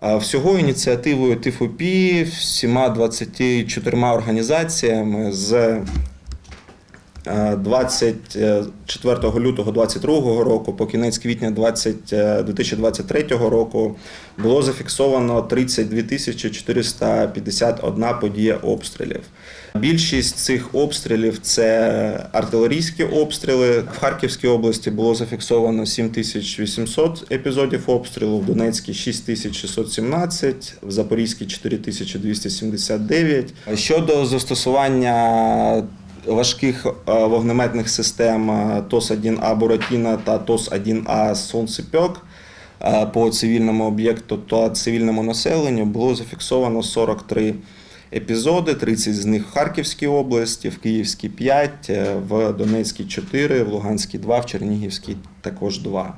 А Всього ініціативою ТИФОПІ всіма 24 організаціями з 24 лютого 2022 року по кінець квітня 20, е, 2023 року було зафіксовано 32 тисячі 451 подія обстрілів. Більшість цих обстрілів це артилерійські обстріли. В Харківській області було зафіксовано 7800 епізодів обстрілу, в Донецькій 6617, в Запорізькій 4279. Щодо застосування важких е, вогнеметних систем е, ТОС-1А Буратіна та ТОС-1А Сонцепьок е, по цивільному об'єкту та цивільному населенню було зафіксовано 43 епізоди, 30 з них в Харківській області, в Київській 5, е, в Донецькій 4, в Луганській 2, в Чернігівській також 2.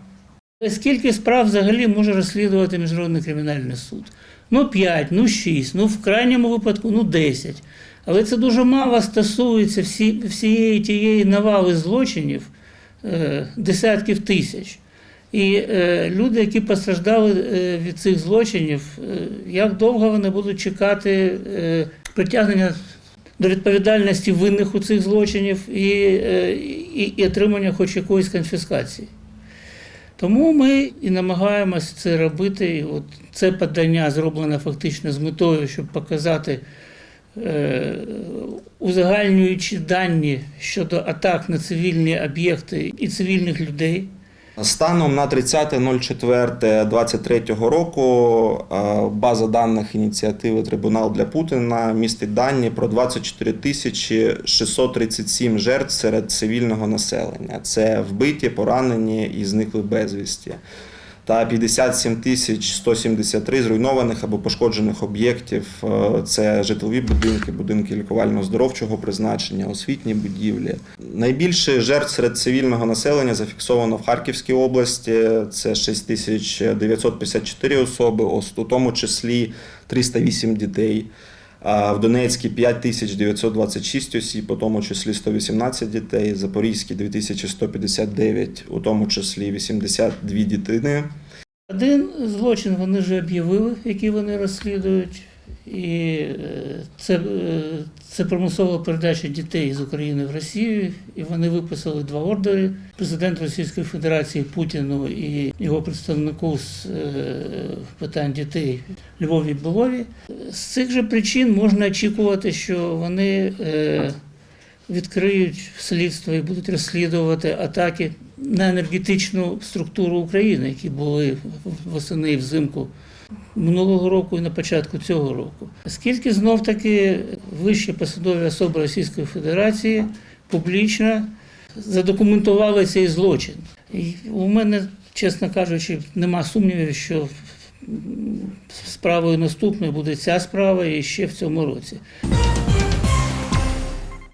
Скільки справ взагалі може розслідувати Міжнародний кримінальний суд? Ну 5, ну 6, ну в крайньому випадку ну 10. Але це дуже мало стосується всі, всієї тієї навали злочинів, е, десятків тисяч. І е, люди, які постраждали е, від цих злочинів, е, як довго вони будуть чекати е, притягнення до відповідальності винних у цих злочинів і, е, і, і отримання хоч якоїсь конфіскації. Тому ми і намагаємося це робити. І от це подання зроблене фактично з метою, щоб показати, е, узагальнюючи дані щодо атак на цивільні об'єкти і цивільних людей. Станом на 30.04.23 року е, база даних ініціативи Трибунал для Путіна містить дані про 24 тисячі 637 жертв серед цивільного населення. Це вбиті, поранені і зникли безвісті. Та 57 тисяч 173 зруйнованих або пошкоджених об'єктів. Е, Це житлові будинки, будинки лікувально-здоровчого призначення, освітні будівлі. Найбільше жертв серед цивільного населення зафіксовано в Харківській області. Це 6954 особи, ос- у тому числі 308 дітей. В Донецькій 5926 осіб, у тому числі 118 дітей, Запорізькій 2159, у тому числі 82 дітини. Один злочин вони вже об'явили, який вони розслідують, і е, це, е, це примусова передача дітей з України в Росію. І вони виписали два ордери. Президент Російської Федерації Путіну і його представнику з е, питань дітей Львові Білові. З цих же причин можна очікувати, що вони відкриють слідство і будуть розслідувати атаки на енергетичну структуру України, які були восени і взимку минулого року і на початку цього року. Оскільки знов таки вищі посадові особи Російської Федерації публічно задокументували цей злочин. І у мене, чесно кажучи, нема сумнівів, що справою наступною буде ця справа і ще в цьому році.